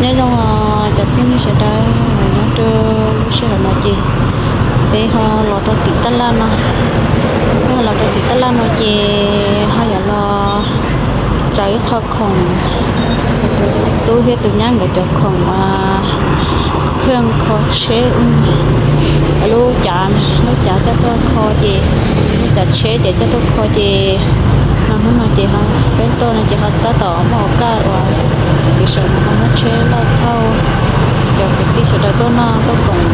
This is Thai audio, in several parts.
nên là dạ cho xin như sẽ đây nó đưa lúc sẽ là gì để họ lọt cho tí tất lan mà cái họ lọt cho tí tất lan mà chị họ giờ lo trái khó khổng tôi hiện từ nhang người cho khổng mà khương khó chế ung. Lúc chả lúc chả cho tôi khó gì lúc chả chế để cho tôi khó gì nó không mà chị họ bên tôi là chị họ ta tỏ mỏ cả rồi cái sự mà không có chế là thâu cho cái tí sự đó tôi nó tôi cũng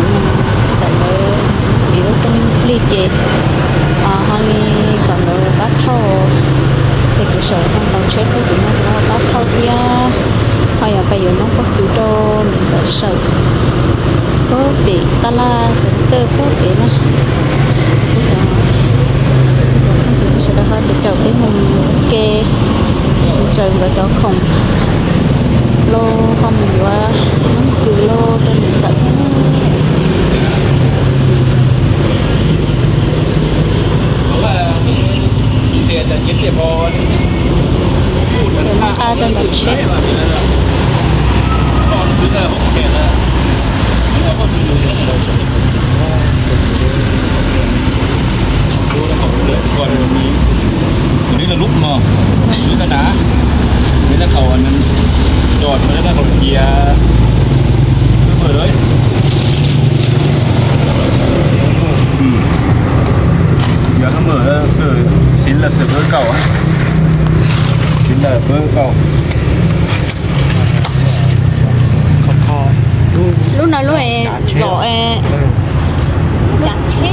chạy lấy chỉ có trong ly chị à họ đi còn đồ bắt thâu thì cái sự không còn chế cái gì nó nó bắt thâu thì à hay là bây giờ nó có cứu đô mình phải sợ có bị ta la sẽ tơ có bị nó sẽ đó hết từ trầu cái mùng kê trần và cho không lô không quá nó cứ lô trên mình chạy เสียจะยินเสียพอพูดกันข้าง ta trên mình chết ตอนซื้อได้หกเขตแล้วแล้วก็ดูดูแล้วก็เดือดก่อนนี้ตัวนี้เราลุกมานี่ก็หนา นี่ถ้าเขาอันนั้นจอดมาแล้วก็เขาเกียร์ไม่เปิดเลยอืมเดี๋ยวถ้าเมื่อแล้วซื้อชิ้นละซื้อเบอร์เก่าอะชิ้นละเบอร์เก่า lúc nào lúc này rõ e Gắn chế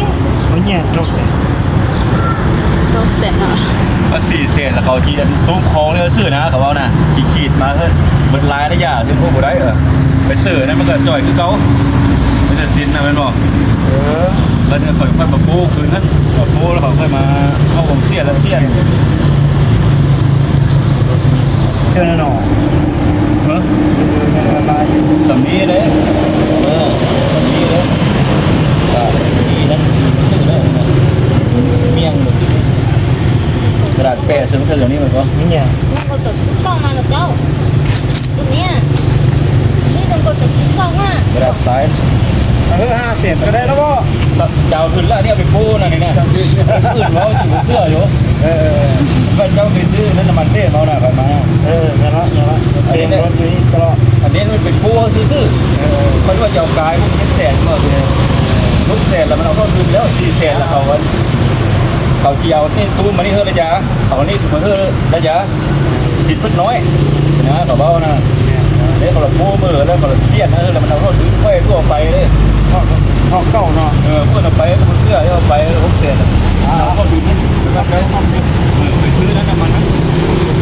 nó nhẹ đâu sẽ đâu sẽ nọ ก็สี่ เศษแล้วเขาจีนตุ้มคองเนี่ยซื้อนะเขาเอานะขีดขีดมาเฮ้ยเบิดลายได้ยากที่พวกบ่ได้เออไปซื้อนั่นมันก็จ่อยคือเขาไม่จะสิ้นนะแม่นบอกเออแล้วเนี่ยเขาค่อยมาปูคืนนั้นมาปูแล้วเขาค่อยมาเอาวงเสียนแล้วเสียนเชื่อแน่นอนเฮ้ยละลายตำนี้เลยเออตำนี้เลยอ่าดีนั่นซื้อเลยเมี่ยงหรือที่ไม่ซื้อกระดาษ แปะซื้อมันก็อย่างนี้มันก็นี่เนี่ย Nó có tổ chức con mà được đâu Tụi nè Đi đừng có tổ chức con ha กระดาษซ้ายเออห้าเศษก็ได้แล้วก็เจ้าขึ้นแล้วเนี่ยไปปูน่ะนี่นะขึ้นแล้วถือเสื้ออยู่เออก็เจ้าไปซื้อนั่นน้ำมันเต้เมาหน่ะไปมาเออเนี่ยละเนี่ยละเต็มรถนี้ตลอดอันนี้มันเป็นปูซื้อเออๆเขาว่าเจ้ากายมันเป็นแสนมาเลยลูกแสนแล้วมันเอาเข้าทุนแล้วสี่แสนแล้วเขาวัน เขาเจียวนี่ตู้มานี่เฮ้ยระยะเขานี่มาเฮ้ยระยะสิทธิ์เพิ่นน้อยนะเขาเบ้านะเดี๋ยวเขาละปูมือแล้วเขาละเสียนเออแล้วมันเอาเข้าทุนค่อยทั่วไปเลยห้องห้องเก่าเนาะเออเพื่อนเอาไปเอาเสื้อเอาไปหกแสนเอาเข้าทุนนี่แล้วไปไปซื้อนั่นน้ำมันนะ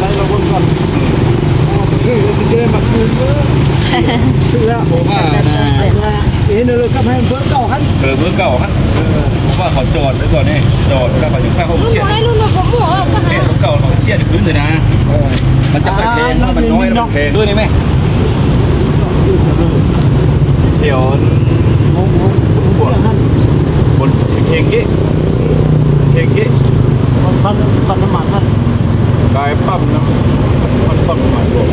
ไล่เราวนก่อนคือจะเดินมาคืนเสื้อผมว่านะ เอ็นเลยกับให้เพื่อนเก่าหันเออเบอร์เก่าฮะผมว่าเขาจอดไว้ก่อนนี่จอดแล้วเขาอยู่ข้างห้อง Lúc เสีย này luôn mà có mùa có เนี่ย hả รถเก่าเขาเสียพื้นเลยนะมันจะแพงมันน้อยมันแพงด้วยนี่ไหมเดี๋ยวงงงงหันบนเพลงกี้เพลงกี้พันพันน้ำมันหันกายปั๊มน้ำมันปั๊มน้ำมันรวม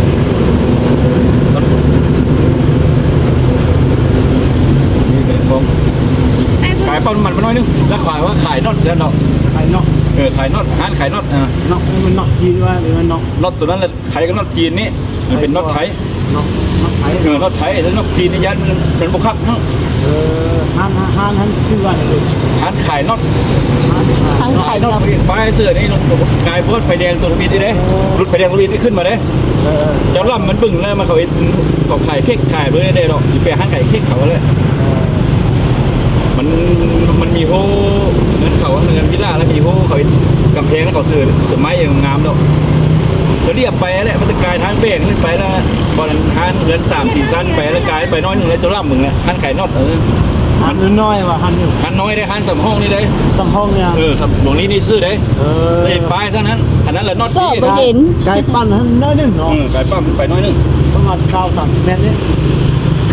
นี่เป็นของขายปั๊มน้ำมันมาน้อยนึงแล้วขายว่าขายน็อตเสียเนาะไข่นอกเออขายน็อตร้านขายน็อตอ่านอกมันนอกยีว่าหรือมันนอกน็อตตัวนั้นแหละขายกับน็อตจีนนี่มันเป็นน็อตไทยนอกนอกไข่เออน็อตไทยแล้วน็อตจีนนี่ยันมันเป็นบุคักเนาะเออหันหันหันชื่อว่าอะไรร้านขายน็อตทั้งไข่น็อตกับเปลี่ยนป้ายเสื้อนี่ลงกายเบิร์ดไฟแดงตัวทวิตนี่เด้รถไฟแดงตัวทวิตนี่ขึ้นมาเด้เออเจ้าล่ำมันบึ้งแล้วมันเขาเอ็นเขาขายเค้กขายเลยได้หรอกอยู่แปรห้างขายเค้กเขาเลย มันมันมีโฮเงินเขาเงินวิลล่าแล้วมีโฮเขากำแพงแล้วเขาเสือเสือไม้อย่างงามแล้วแล้วเรียบไปแล้วมันจะกลายทางเบรกขึ้นไปแล้วบอลทางเงินสามสี่สั้นไปแล้วกลายไปน้อยหนึ่งแล้วเจ้าล่ำมึงแล้วหันไก่นอดเออหันน้อยว่ะหันอยู่หันน้อยได้หันสามห้องนี่ได้สัมห้องเนี่ยเออสำหลวงนี้นี่ซื้อได้เออได้ป้ายซะนั้นอันนั้นแหละนอดสอบที่ไปเห็นไก่ปั้นหันน้อยหนึ่งเอเนาะอไก่ปั้มไปน้อยหนึงประมาณสาวสามเมตรนี่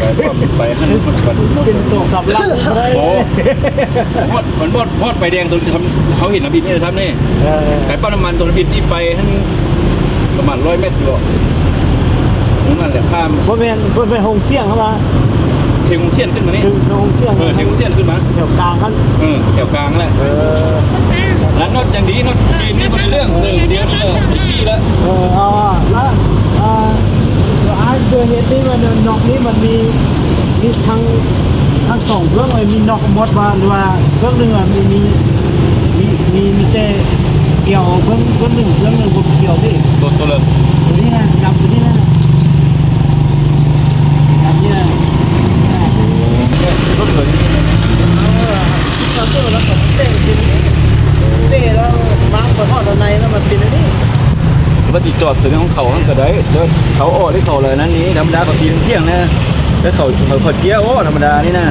ไก่ปั้มไปหันมันมันเป็นส่งสับลังเลยโอ้พอดมันพอดพอดไฟแดงตัวทำเขาเห็นน้ำบินนี่ทำนี่เออไก่ปั้มน้ำมันตัวน้ำบินนี่ไปทั้งประมาณร้อยเมตรอยู่นั่นแหละข้ามบ่แม่นบ่แม่นหงเสียงเข้ามาเทงเชียนขึ้นมานี่คือหงเสียงเออเทงเชียนขึ้นมาแถวกลางกันเออแถวกลางแหละเออแล้วนอกจากนี้นอกจีนนี่คนละเรื่องเรื่องเดียวนี่เลยไอ้ขี้แล้วเออเอาอะแล้วอ่าอาเกิดเหตุนี้มันนอกนี้มันมีมีทั้งทั้งสองเครื่องเลยมีนอกหมดว่าหรือว่าเครื่องหนึงอะมีมีมีมีมีแต่เกี่ยวเครื่องเครื่องหนึ่งเครื่องหนึ่งบ่เกี่ยวพี่ตัวตัวเลยตัวนี้นะจับตัวนี้นะจับเนี่ยรถเลยเราตัวแล้วก็เตะกินเตะแล้วมาร์กไปทอดเราในแล้วมันเป็นอันนี้ ว่าติดจอดถึงของเขาก็ได้เดี๋ยวเขาอ้อได้เขาเลยนั่นนี้ธรรมดาเขาทีเที่ยงนะแล้วเขาเขาเขาเกี้ยวอ้อธรรมดานี่นะ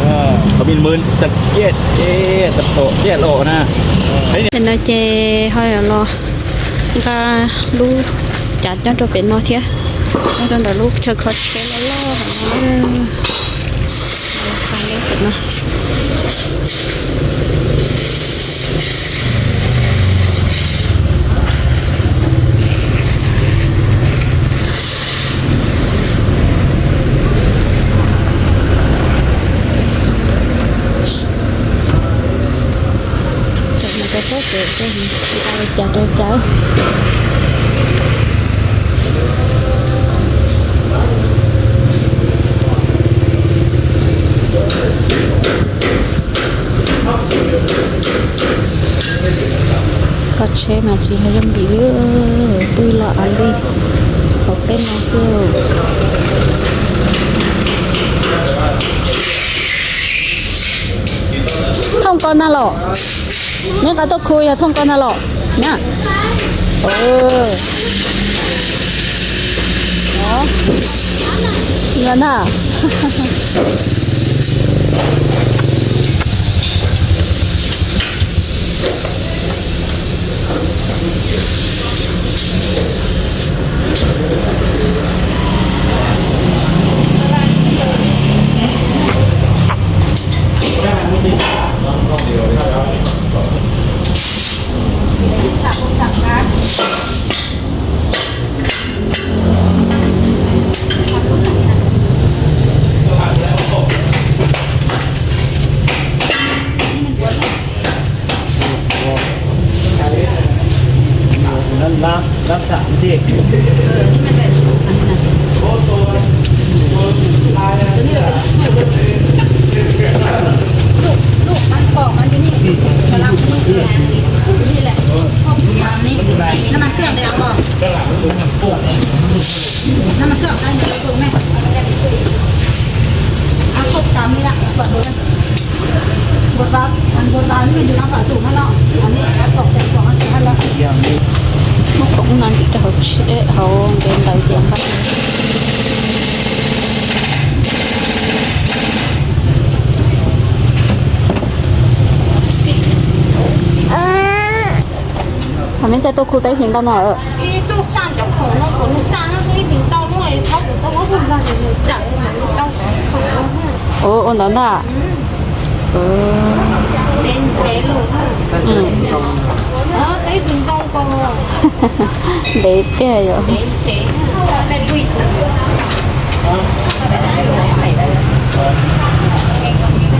เออเขาบินมืนตะเกียดเอ๊ะตะโตเกียดโลนะไอ้นี่เป็นน้อยเจห้อยรอก็ลูกจัดย้อนตัวเป็นนอเทียแล้วตอนเดี๋ยวลูกเชิญเขาใช้แล้วล่อของน้องฟังเล่นเป็นเนาะ chặt rồi chở có xe mà chỉ hay làm gì tư là ăn đi. Ok mà xưa. Thông con nào lọ. Nếu có tôi khui là thông con nào lọ. Nga. Oo. Oh. Nga na. nhá ừ đó gần à Ừ, นั่นน้ำน้ำสามเด็กลูกมันบอกมันอยู่นี่กำลังนี่นี่แหละ ชอบทำนี่น้ำมันเครื่องได้เอาบอกน้ำมันเครื่องได้เงินถูกไหมเอาครบตามนี้ละกดดูนะบทบาทอันบทบาทนี่มันอยู่น้ำฝาสูงนั่นเนาะอันนี้แอปตกแต่งสองอันนั่นแล้วย่างนี้ nó cũng nên bị cho học chế hậu đến đầu tiên bắt Mà mình cho tôi khu tay hiện tao nói ở ที่ตู้สั่นากของเราของลูกสั่นนั่นคือถึงเต้าหน่วยเขาถึงเต้าว่าคุณว่าจะจั บเต้าของเรา Ồ, ổn đó à? Ừ, เล่นเล่นลูก ừ. เออได้ถึงเต้าก็ Để cái rồi เล่นเจ๊ได้ดุย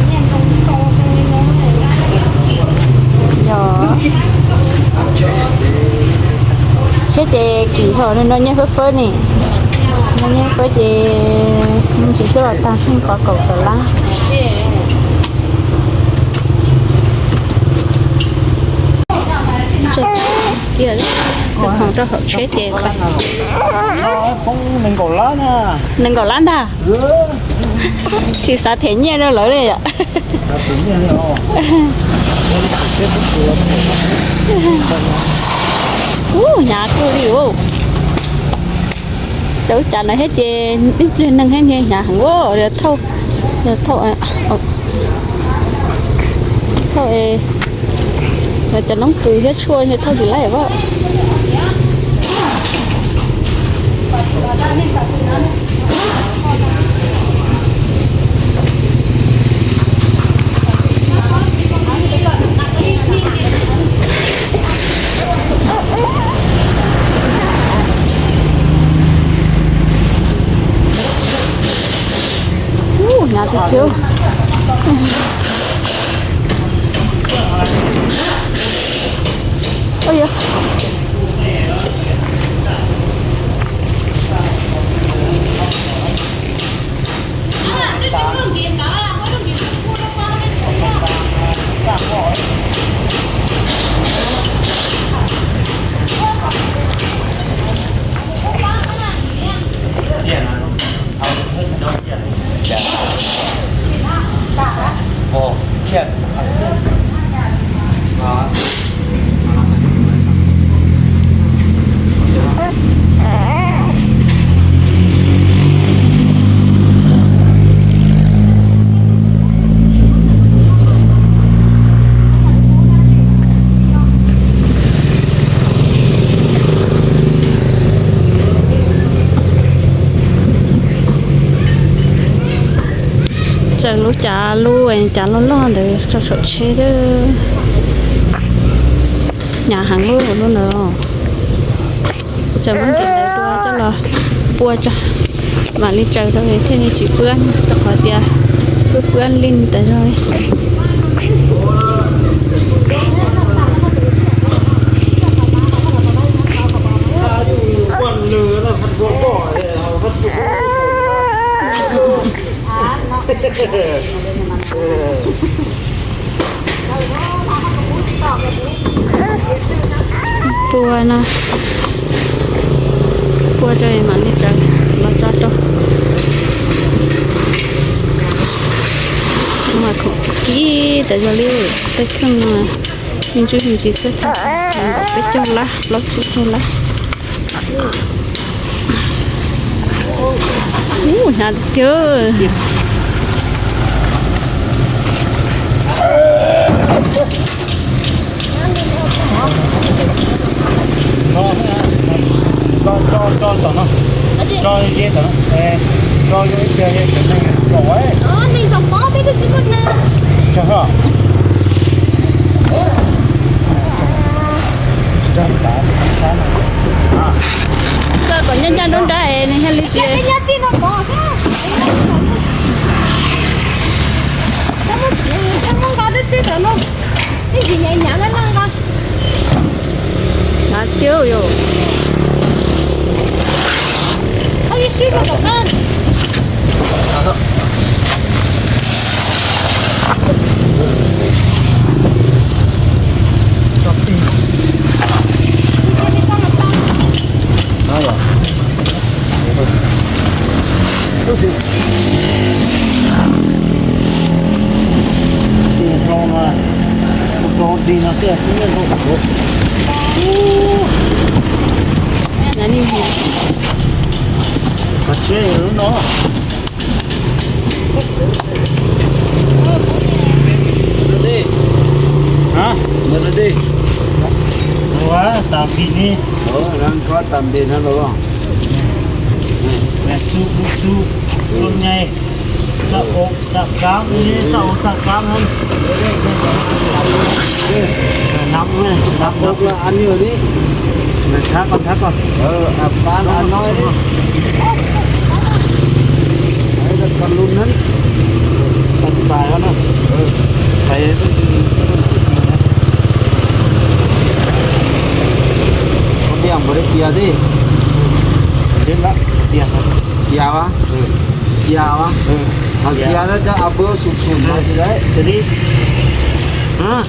เนี่ยตรงโตตรงนี้น้องเลย Rồi Sẽ để kỳ hồ nên nó nhé phớt phớt nè. Nó nhé phớt thì Mình chỉ sẽ là tan sinh có cầu tờ lá. Đấy. Chắc không cho hợp chế tiền phải không mình còn lá nè Đừng có lăn đà ừ. Chỉ xá thế nhẹ nó lớn này ạ อู้หยาคือดิโอเจ้าจันนะเฮ็ดเจนิดเรียนนั่งแห้งเงี้ยหางโอ้เดี๋ยวเท่าเดี๋ยวเท่าอะเท่าเอเดี๋ยวจะน้องคือเฮ็ดช่วยให้เท่าสิไล่ว่า aconteceu? Chả luôn chả lu anh lo lo để cho sợ chế đó nhà hàng luôn luôn nữa chờ muốn tiền đấy đua cho là bua cho mà đi chờ đâu thế thì chỉ bươn tập hỏi tiền cứ bươn lên tới rồi Quân lừa là phần bỏ tua nó tua chơi mà đi chơi nó cho cho nhưng mà không kỹ tại giờ liu tới không mà mình chú mình chí sẽ không đọc cái chân lá lóc chút chân lá ủa nhà chưa cho cho cho tao nó. Cho dễ tao nó. Cho dễ cho dễ cho nên là giỏi ờ thì dòng bó biết được cái con nào? Cho hả cho ta sáng à cho còn nhân nhân đón đại này hay lý chuyện nhân nhân chi nó bỏ ra Hãy subscribe cho kênh Ghiền Mì Gõ Để không bỏ lỡ những video hấp dẫn Sure, magkakan. Ako. din natin at yun yung robo. Nanin yun. Có sao Cảm ơn Cảm ơn có đứt chứ tớ luôn Cái gì nhảy nhảy lên lăng con Mà chưa rồi Ôi, cái suy vào cổng lên cho tin Cái này con là con Đó rồi. tiền rồi mà rồi đi nó kia cũng như không Nhà đi hiểu mà chơi ở nó Đi. hả Mở đi. quá tạm kỳ đi Ờ, đang có tầm điện hết đúng không? mẹ su su su con nhảy sạ ốp sạ cám đi sạ ốp sạ cám hơn nắm lên nắm Đọc là ăn nhiều đi. Mày thác con thác con Ờ, à, bán ăn nói đi. Đấy là con luôn hết. con bài đó nó phải Con đèn vào đây kia đi. đến đó tiền rồi Kia á. Kia á. ừ Thằng kia nó cho áo bữa sụp sụp rồi thì đấy. thế đi hả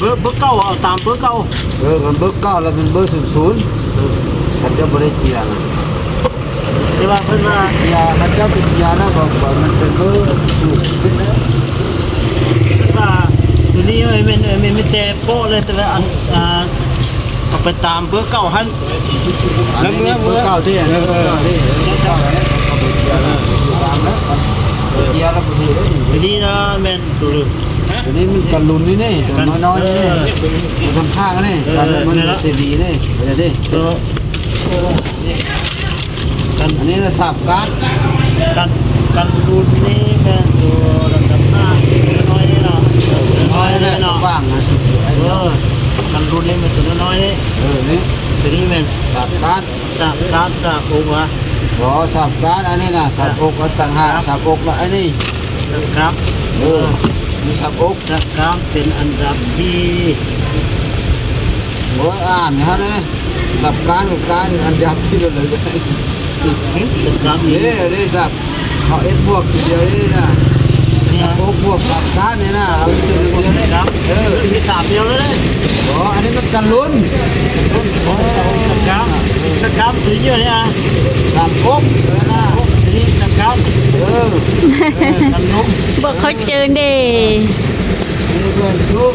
bữa bữa câu ở tạm bữa câu Ừ, còn bước cao là mình bơi sụp xuống. Thật cho vào đây kia này. thì ที่ว่าเพิ่นว่ายามันเจ้าเป็นยาหน้าบอกว่ามันเป็นเบอร์สูงขึ้นนะคิดว่าตัวนี้เอ้ยมันเอ้มันไม่เจ็บโป้เลยแต่ว่าอ่าไปตามเบอร์เก่าฮันแล้วเมื่อเมื่อเก่าที่เออเออเก้าเนี่ยเขานป็นยาหน้าตามนะยาระเบิดตัวนี้นะแมนตัวนึงตัวนี้มันกันลุนนี่นี่ตัวน้อยๆนี่มันทำท่ากันนี่การมันเสียดีนี่อะไรดิ กันกันรุนนี่แมนตัวลำดับหน้าน้อยนี่เนาะน้อย Nói นี่ này, nó เนาะ vàng là sụp sụp เอ anh อ đó. กันรุนนี่มันตัวน้อยนี่ Ừ, đấy. ตัวนี้แมน Sạp cát. สากการสากโอวะ Ờ, ขอสับการอันนี้นะสับอกก็ต่างหากสับอกละอันนี้ครับเออมีสับอกสครับเป็นอันดับที่โอ้ยอ่านฮะเนี่ยสับการกับการอันดับที่เราเลย สครับนี่นี่นี่สับเขาเอ็ดพวกเดียวนี่นะสับอกพวกสับการนี่นะเอาไปเจอเดียวนี่ครับเออมีสามเดียวเลยอ๋ออันนี้มันกันลุ้นลุ้นของสับสครับสครับสีเยอะเนี่ยสับอกเออนะนี่สครับเออขนมบอกเขาเจอเด้นี่เพื่อนชุบ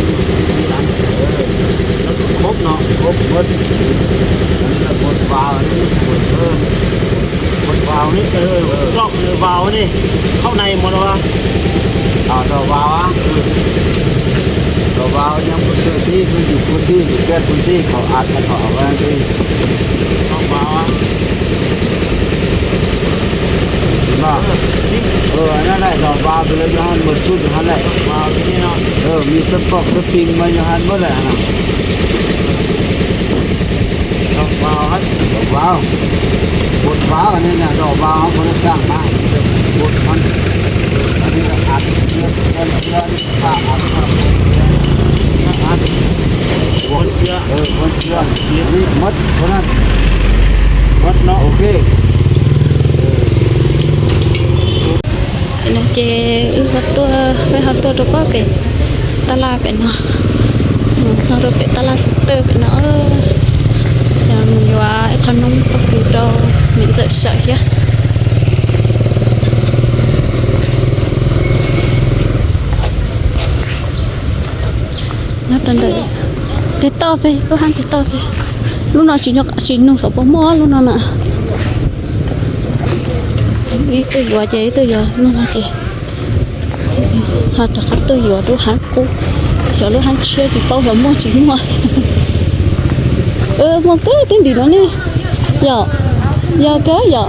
เลือดแบบน้ำมันเนาะแบบน้ำมันมาเลยเริ่มมันนี่แบบชุบชุบชุบสีดำครบเนาะครบหมดอันนี้ละหมดวาวอันนี้หมดเออหมดวาวนี่เออรอบมือวาวนี่เข้าในหมดแล้ววะเอาดอกวาวอะดอกวาวยังไม่เจอที่มันอยู่พื้นที่อยู่แค่พื้นที่เขาอัดแล้วเขาเอาไว้ที่รอบวาวอะ ว่าเออนั่นแหละดอกวาไปเลยยันหมดชุดยันแหละวาวนี่เนาะเออมีสปอกสปริงมายันหมดแหละนะรอกบวาวครับดอกวาวบดวาวอันนี้เนี่ยดอกวาวเขาสร้างมาบดมันอันนี้ก็อัดเยอะเยอะเยอะผ้าอัดผ้าอัดหัวเสื้อเออคนเชื่อนี่มัดคนนั้นวัดเนาะโอเค cho nên chế vật tua với họ tua đâu có về ta la về nó. Sau đó về ta la tơ về nó. Mình qua con nông bắp củ đâu mình rất sợ kia nó tận đời thế to về lúc ăn thế to về lúc nào chỉ nhóc chỉ nung sổ bó mó, lúc nào nè? itu jual aja itu jual lu lagi hạt hạt tôi jual lu hạt cũ sợ lu hạt xe thì bao giờ mua chỉ mua mua cái tên gì đó nè giờ giờ cái giờ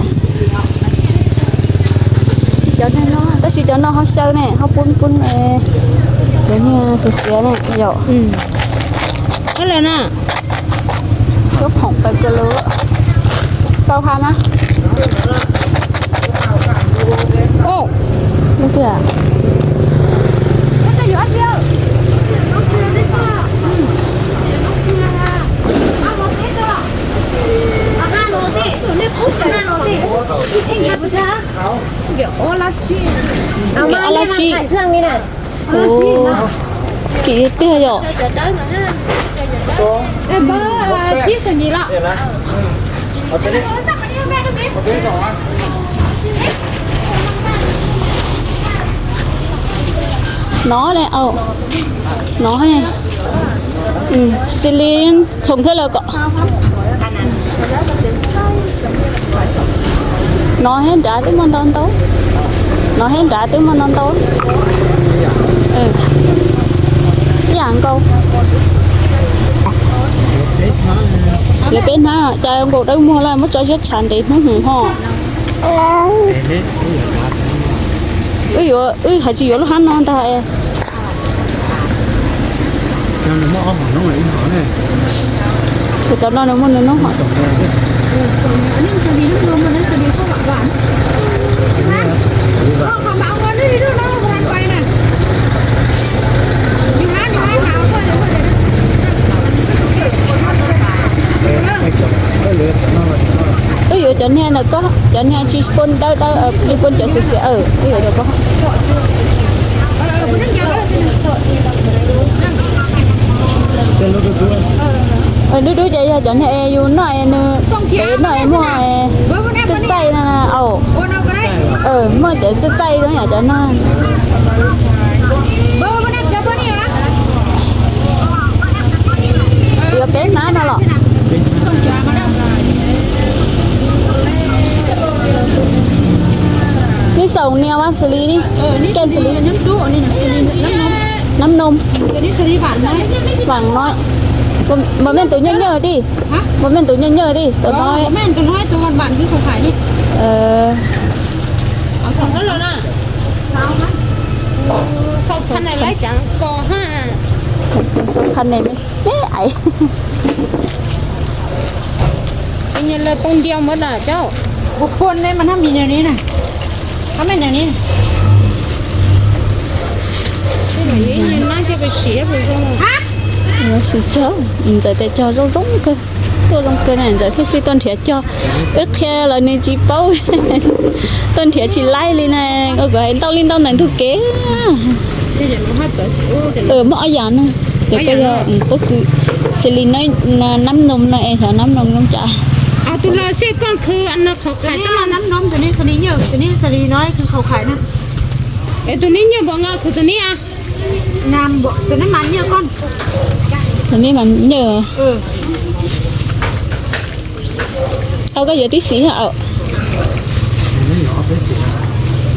cho nên nó ta chỉ cho nó hơi sâu nè hơi bún bún này cái này sờ sờ này giờ cái này nè lúc hỏng tay cơ lứa sâu hả nó kìa ก็จะอยู่อันเดียวน้องเกลือได้ป่ะอืมน้องเกลืออะเอาโรตีตัวเอาห้าโรตีนี่ปุ๊บห้าโรตีเอ็งอย่าไปจ้าเดี๋ยวโอลาชีเอามาเนี่ยมาใส่เครื่องนี้น่ะ ồ kỹ tia giờ เอ้ยเบอร์ที่สนีละเดี๋ยวนะเอาไปดิสั่งมาดิแม่ดูดิเอาไปสองอัน nó đây ồ. Nó này ừ. Celine. Thùng thế là cọ nó hết trả tiếng môn non tố nó hết trả tiếng môn non tố ừ. Dạng câu lấy bên ha trời ông bộ đang mua lại mất cho chết chán tí nó hùng hò ui dồi ui hả chị dồi nó hắn non ta e นั่นมันเอาของน้องไหนหนอเนี่ย thì tao nói nó muốn nó hỏi อันนี้ tôi hiểu chẳng hạn là có chẳng hạn chỉ quân đâu đâu ở chỉ quân cho sẽ ở. Tôi hiểu được không ở đứa đứa chạy cho nên em yêu nó em nữa cái nó em mua chất chay là ẩu. Ờ mua chất chất chay đó nhà cho nó? Yo pengen nó lọ. นเอาก็ได้เออมั่วจะจะใจตรงไหนจะน่าเบอร์มันเดี๋ยวเบอร์นี่วะเดี๋ยวเป็นน้าน่ะหรอส่งยามาแล้วนี่สองเนียวว่าสลีนี่เออนี่แกนสลีน้ำตู้นี่นะน้ำนมน้ำนมตัวนี้สลีหวานน้อยหวังน้อยบ่บ่แม่นตัวเยอะๆดิฮะบ่แม่นตัวเยอะๆดิตัวน้อยแม่นตัวน้อยตัวหวานๆที่เขาขายนี่เออเอาสองนั้นแล้วนะเอาไหม sau khăn này lấy chẳng có ha สองสองพันนี่ไหมแม่ไอ bây giờ là bông điêu mất là cháu บุคคลเนี่ยมันทำมีอย่างนี้นะ 가만히 얘는 마지막에 씨에 보고 nó xịt chó giờ ta cho. Rong rong cơ. Tôi rong cơ này giờ thế xịt tôn thiệt cho. Ước khe là nên chỉ bao tôn thiệt chỉ lai lên này. Có gọi tao lên tao này thu kế ở mỡ giờ nữa để ừ, bây giờ tôi Sẽ lên nói năm nồng này thở năm nồng nông chạy à tôi là xe con khứ ăn nó khó แต่ khăn ถ้าน้ำนมตัวนี้สลีเยอะตัวนี้สลีน้อยคือเขาขายนะ Ê, tôi nín như bọn ngà của tôi ní à น้ำบวตัวนั้นมันเยอะก้อน thế nên mà nhờ เออ tao có giờ tí xí hả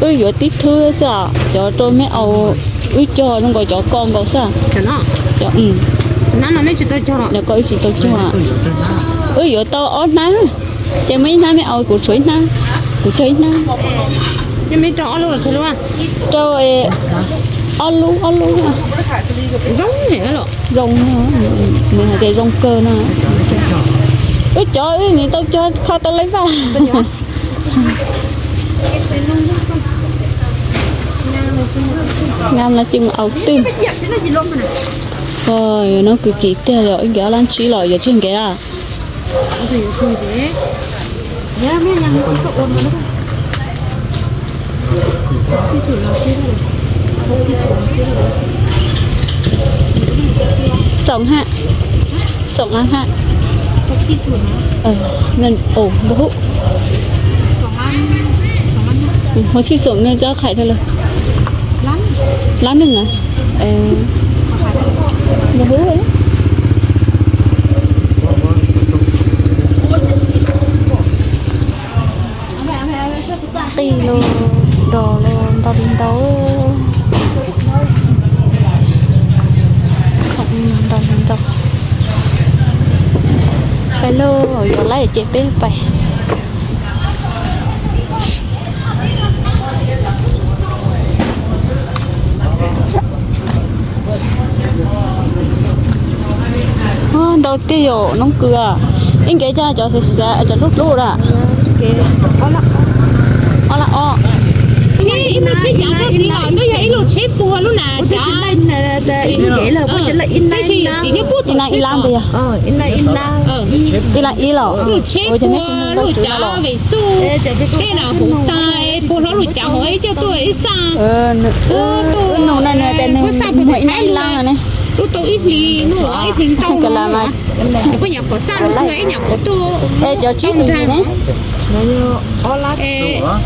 ừ giờ tí thư sao cho tôi mới ao ừ cho nó gọi cho con gọi sao cho nó cho ừ nó nó mới cho tôi cho nó để coi chỉ tôi cho à ừ ơ giờ to ó na. Cho mấy na mấy ao của suối na. Của chơi na. Cho mấy trọ luôn là thôi luôn à? Ờ, trời ó lu ó lu à rong này đó. Rong mình để rồng cơ nó ơ chó, ơi người tao cho kho tao lấy vào. Ngam là chừng ấu tư rồi nó cực kỳ tê rồi. Anh kéo lan trí lòi giờ trên cái à. เนี่ยแม่ยังก็โอนมาแล้ว sòng hạ sòng ăn hạ หกสี่ศูนย์นะ ờ nên ồ bố hụ สองล้านสองล้านนะ hồi xí sòng nên cho khải thôi rồi ล้าน lá đừng à ờ bố hụ ấy เอา có biến tấu không đồng biến hello cái lấy chế bếp vậy. Đầu tiên yo nóng cửa anh cái cha cho sẽ cho lúc lúc ra cái ó là ó là ó ini chỉ giả cho tí lòn tôi thấy lột xếp phù luôn nè chả in là in kể là in này chỉ phút này in lan bây in này in lan in là in lò lột xếp phù lột chả về su cái nào cũng tai phù nó lột chả hỏi cho tôi xa ờ tôi này này tên này có sao phù này này tôi tôi ít lì nó ấy thì tao cái là mà có nhà của san cái nhà của tôi ê cho chứ gì đấy nó ó lát sữa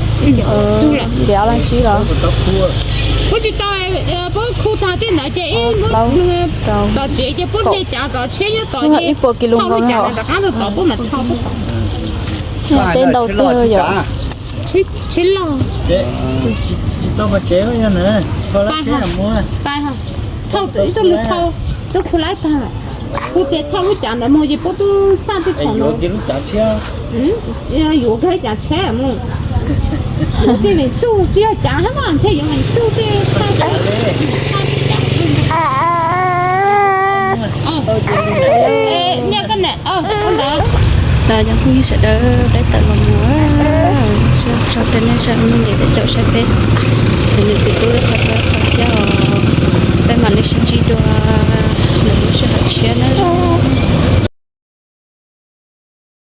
chú là đéo là chí đó bố chú tao ờ, ờ, bố khu thà tiền là chế bố ờ, tao chế chế bố để trả tao chế nhớ tao đi. Bố kí là không hả? tao bố mà tao bố tên đầu tư rồi chết chết lo. Tao mà chế nữa tao là chế mua. Tao không? Tao tự tao lụt tao tao khu lái tao 我这他们讲的么，一般都上的床了。有人讲车。嗯，要有开讲车么？我这边手只要讲他嘛，他有人手的上头，他是讲的。哦，哎，你要干哪？哦，干哪？là những khi sẽ đỡ bé tận một mùa sau sau tên này sẽ mình để cho sẽ tết, mình những gì tôi rất là khó cho malis yung jido. Malis yung hatsya ah. ano na lang.